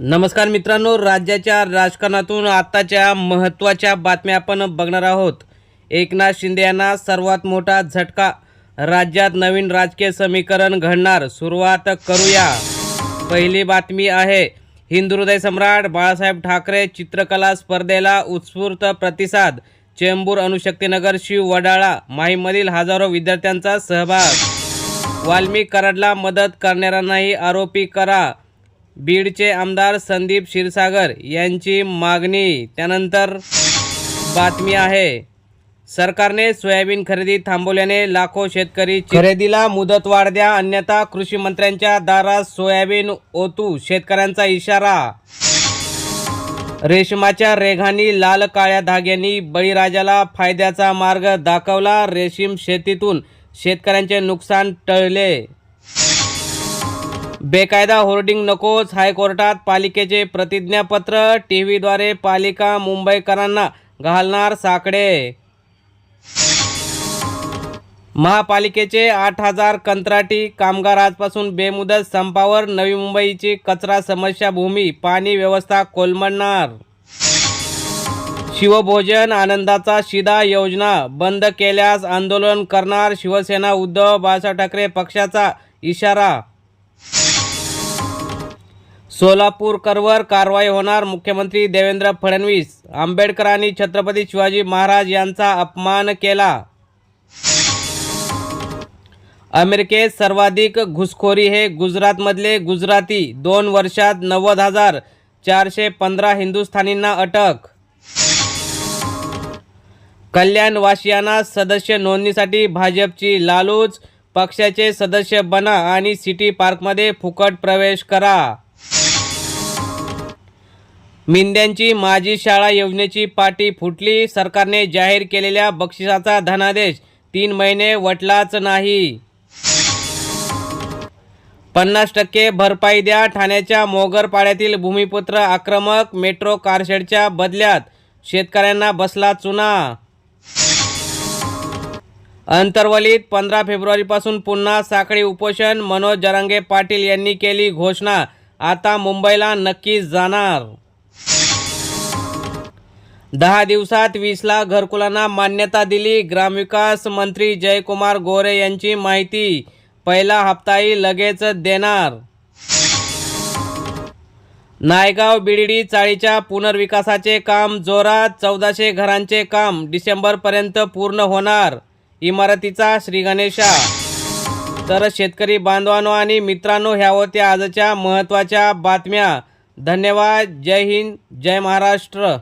नमस्कार मित्रांनो राज्याच्या राजकारणातून आत्ताच्या महत्त्वाच्या बातम्या आपण बघणार आहोत. एकनाथ शिंदे यांना सर्वात मोठा झटका. राज्यात नवीन राजकीय समीकरण घडणार. सुरुवात करूया. पहिली बातमी आहे हिंदुहृदय सम्राट बाळासाहेब ठाकरे चित्रकला स्पर्धेला उत्स्फूर्त प्रतिसाद. चेंबूर अणुशक्तीनगर शिव वडाळा माहीमधील हजारो विद्यार्थ्यांचा सहभाग. वाल्मिक कराडला मदत करणाऱ्यांनाही आरोपी करा बीडचे आमदार संदीप क्षीरसागर यांची मागणी. त्यानंतर बातमी आहे सरकारने सोयाबीन खरेदी थांबवल्याने लाखो शेतकरी खरेदीला मुदतवाढ द्या अन्यथा कृषी मंत्र्यांच्या दारात सोयाबीन ओतू शेतकऱ्यांचा इशारा. रेशमाच्या रेघांनी लाल काळ्या धाग्यांनी बळीराजाला फायद्याचा मार्ग दाखवला रेशीम शेतीतून शेतकऱ्यांचे नुकसान टळले. बेकायदा होर्डिंग नकोच हायकोर्टात पालिकेचे प्रतिज्ञापत्र टी व्हीद्वारे पालिका मुंबईकरांना घालणार साकडे. महापालिकेचे आठ हजार कंत्राटी कामगार आजपासून बेमुदत संपावर नवी मुंबईची कचरा समस्या भूमी पाणी व्यवस्था कोलमडणार. शिवभोजन आनंदाचा शिदा योजना बंद केल्यास आंदोलन करणार शिवसेना उद्धव बाळासाहेब ठाकरे पक्षाचा इशारा. सोलापूरकरवर कारवाई होणार मुख्यमंत्री देवेंद्र फडणवीस. आंबेडकरांनी छत्रपती शिवाजी महाराज यांचा अपमान केला. अमेरिकेत सर्वाधिक घुसखोरी हे गुजरातमधले गुजराती. दोन वर्षात नव्वद हजार चारशे पंधरा हिंदुस्थानींना अटक. कल्याणवासियांना सदस्य नोंदणीसाठी भाजपची लालूच पक्षाचे सदस्य बना आणि सिटी पार्कमध्ये फुकट प्रवेश करा. मिंद्यांची माझी शाळा योजनेची पाटी फुटली. सरकारने जाहीर केलेल्या बक्षिसाचा धनादेश तीन महिने वटलाच नाही. पन्नास टक्के भरपाई द्या. ठाण्याच्या मोगरपाड्यातील भूमिपुत्र आक्रमक मेट्रो कारशेडच्या बदल्यात शेतकऱ्यांना बसला चुना. अंतर्वलीत पंधरा फेब्रुवारीपासून पुन्हा साखळी उपोषण. मनोज जरांगे पाटील यांनी केली घोषणा. आता मुंबईला नक्कीच जाणार. दहा दिवसात वीस लाख घरकुलांना मान्यता दिली. ग्रामविकास मंत्री जयकुमार गोरे यांची माहिती. पहिला हप्ताही लगेच देणार. नायगाव बिडडी चाळीच्या पुनर्विकासाचे काम जोरात. चौदाशे घरांचे काम डिसेंबरपर्यंत पूर्ण होणार. इमारतीचा श्रीगणेशा तर शेतकरी बांधवांनो आणि मित्रांनो ह्या होत्या आजच्या महत्त्वाच्या बातम्या. धन्यवाद. जय हिंद. जय महाराष्ट्र.